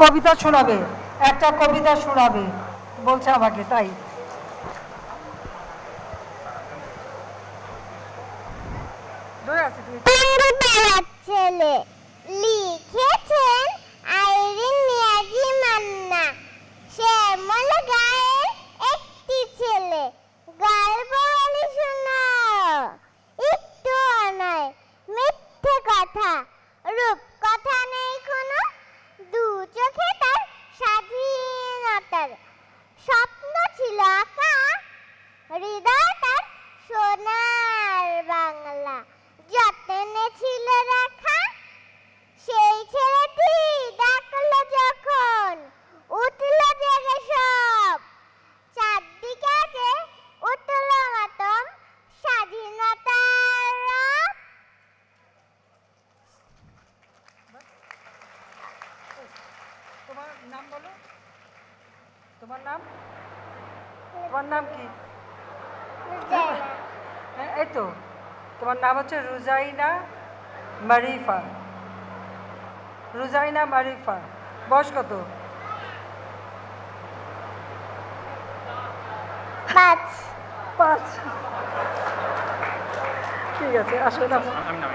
কবিতা শোনাবে, একটা কবিতা শোনাবে, বলছে আমাকে, তাই। ছেলে, লিখেছেন আইরিন মান্না। শ্যামল গায়ের একটি ছেলে। গল্প বলি শোনো একটু নয়, মিথ্যে কথা, রূপ স্বাধীনতার স্বপ্ন ছিল আঁকা হৃদয় তার সোনার বাংলা। যত্নে ছিল রাখা, সেই ছেলেটি ডাকলো যখন, উঠল জেগে সব। চারদিকে আছে উঠল মাতম স্বাধীনতার তোমার নাম বলো। তোমার নাম? তোমার নাম কি। হ্যাঁ, এই তো। তোমার নাম হচ্ছে রুজাইনা মারিফা। রুজাইনা মারিফা। বয়স কত? পাঁচ। পাঁচ। ঠিক আছে আসো না। আমি নামে